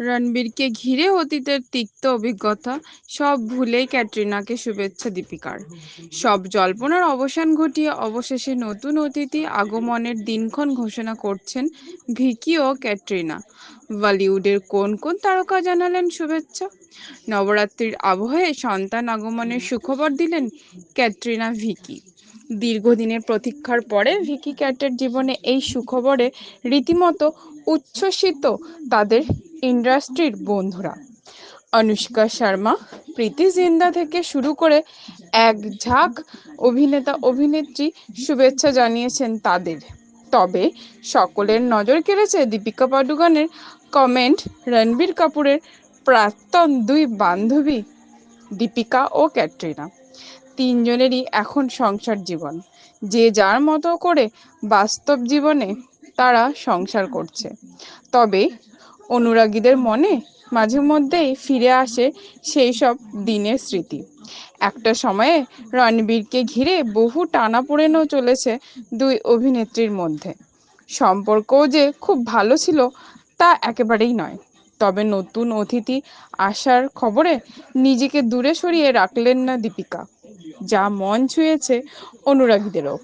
রণবীরকে ঘিরে অতীতের তিক্ত অভিজ্ঞতা, সব ভুলেই ক্যাটরিনাকে শুভেচ্ছা দীপিকার। সব জল্পনার অবসান ঘটিয়ে অবশেষে নতুন অতিথি আগমনের দিনক্ষণ ঘোষণা করছেন ভিকি ও ক্যাটরিনা। বলিউডের কোন কোন তারকা জানালেন শুভেচ্ছা? নবরাত্রির আবহে সন্তান আগমনের সুখবর দিলেন ক্যাটরিনা ভিকি। দীর্ঘদিনের প্রতীক্ষার পরে ভিকি ক্যাটের জীবনে এই সুখবরে রীতিমতো উচ্ছ্বসিত তাদের ইন্ডাস্ট্রির বন্ধুরা। অনুষ্কা শর্মা, প্রীতি জিন্দা থেকে শুরু করে এক ঝাঁক অভিনেতা, অভিনেত্রী শুভেচ্ছা জানিয়েছেন তাদের। তবে সকলের নজর কেড়েছে দীপিকা পাডুকোনের কমেন্ট, রণবীর কাপুরের প্রাক্তন দুই বান্ধবী দীপিকা ও ক্যাটরিনা। তিনজনেরই এখন সংসার জীবন। যে যার মতো করে বাস্তব জীবনে তারা সংসার করছে। তবে অনুরাগীদের মনে মাঝে মধ্যেই ফিরে আসে সেই সব দিনের স্মৃতি। একটা সময়ে রণবীরকে ঘিরে বহু টানাপোড়েনও চলেছে দুই অভিনেত্রীর মধ্যে। সম্পর্কও যে খুব ভালো ছিল তা একেবারেই নয়। তবে নতুন অতিথি আসার খবরে নিজেকে দূরে সরিয়ে রাখলেন না দীপিকা, যা মন ছুঁয়েছে অনুরাগীদেরও।